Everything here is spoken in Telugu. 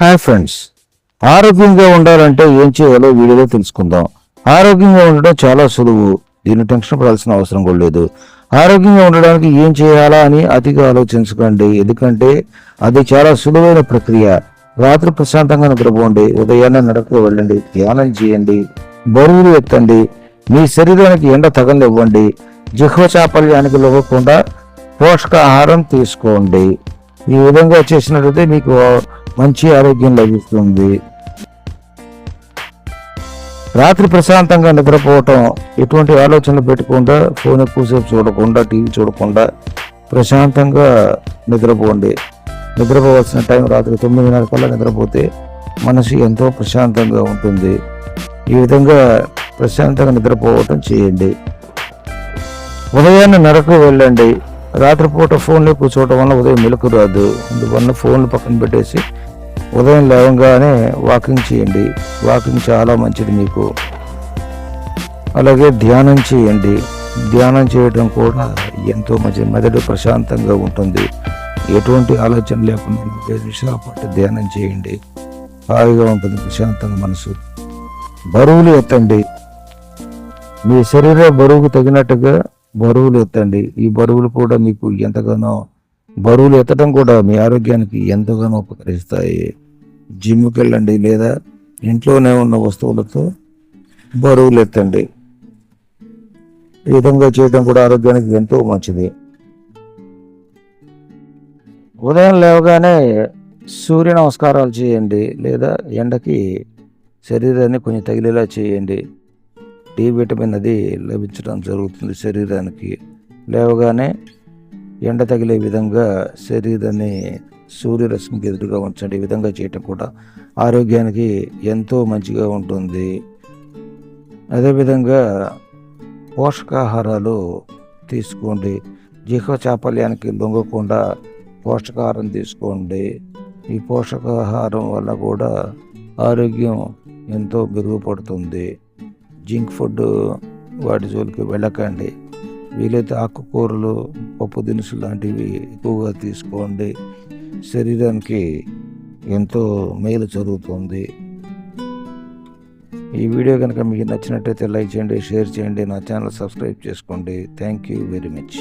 హాయ్ ఫ్రెండ్స్ ఆరోగ్యంగా ఉండాలంటే ఏం చేయాలో వీడియోలో తెలుసుకుందాం. ఆరోగ్యంగా ఉండడం చాలా సులువు. దీన్ని టెన్షన్ పడాల్సిన అవసరం కూడా లేదు. ఆరోగ్యంగా ఉండడానికి ఏం చేయాలా అని అతిగా ఆలోచించకండి. ఎందుకంటే అది చాలా సులువైన ప్రక్రియ. రాత్రి ప్రశాంతంగా నిద్రపోండి. ఉదయాన్నే నడక వెళ్ళండి. ధ్యానం చేయండి. బరువులు ఎత్తండి మీ శరీరానికి ఎండ తగలివ్వండి జిహ్వ చాపల్యానికి లొంగకుండా పోషకాహారం తీసుకోండి. ఈ విధంగా చేసినట్లయితే మీకు మంచి ఆరోగ్యం లభిస్తుంది. రాత్రి ప్రశాంతంగా నిద్రపోవటం ఎటువంటి ఆలోచనలు పెట్టకుండా ఫోన్ ఎక్కువసేపు చూడకుండా టీవీ చూడకుండా ప్రశాంతంగా నిద్రపోండి. నిద్రపోవాల్సిన టైం రాత్రి తొమ్మిదిన్నర కల్లా నిద్రపోతే మనసు ఎంతో ప్రశాంతంగా ఉంటుంది. ఈ విధంగా ప్రశాంతంగా నిద్రపోవటం చేయండి. ఉదయాన్నే నరకు వెళ్ళండి. రాత్రిపూట ఫోన్లో కూర్చోవడం వల్ల ఉదయం మెలకు రాదు. అందువల్ల ఫోన్లు పక్కన పెట్టేసి ఉదయం లేవగానే వాకింగ్ చేయండి. వాకింగ్ చాలా మంచిది మీకు. అలాగే ధ్యానం చేయండి. ధ్యానం చేయడం కూడా ఎంతో మంచి మెదడు ప్రశాంతంగా ఉంటుంది. ఎటువంటి ఆలోచన లేకుండా ఐదు నిమిషాల పాటు ధ్యానం చేయండి. హాయిగా ఉంటుంది ప్రశాంతంగా మనసు. బరువులు ఎత్తండి. మీ శరీర బరువుకు తగినట్టుగా బరువులు ఎత్తండి. ఈ బరువులు కూడా మీకు ఎంతగానో బరువులు ఎత్తడం కూడా మీ ఆరోగ్యానికి ఎంతగానో ఉపకరిస్తాయి. జిమ్కి వెళ్ళండి లేదా ఇంట్లోనే ఉన్న వస్తువులతో బరువులు ఎత్తండి. ఈ విధంగా చేయడం కూడా ఆరోగ్యానికి ఎంతో మంచిది. ఉదయం లేవగానే సూర్య నమస్కారాలు చేయండి లేదా ఎండకి శరీరాన్ని కొంచెం తగిలేలా చేయండి. డి విటమిన్ అది లభించడం జరుగుతుంది శరీరానికి. లేవగానే ఎండ తగిలే విధంగా శరీరాన్ని సూర్యరశ్మికి ఎదురుగా ఉంచండి. ఈ విధంగా చేయటం కూడా ఆరోగ్యానికి ఎంతో మంచిగా ఉంటుంది. అదేవిధంగా పోషకాహారాలు తీసుకోండి. జీహ చాపల్యానికి లొంగకుండా పోషకాహారం తీసుకోండి. ఈ పోషకాహారం వల్ల కూడా ఆరోగ్యం ఎంతో మెరుగుపడుతుంది. జింక్ ఫుడ్ వాటి జోలికి వెళ్ళకండి. వీలైతే ఆకుకూరలు పప్పు దినుసులు లాంటివి ఎక్కువగా తీసుకోండి. శరీరానికి ఎంతో మేలు జరుగుతుంది. ఈ వీడియో కనుక మీకు నచ్చినట్టయితే లైక్ చేయండి షేర్ చేయండి నా ఛానల్ సబ్స్క్రైబ్ చేసుకోండి. Thank you very much.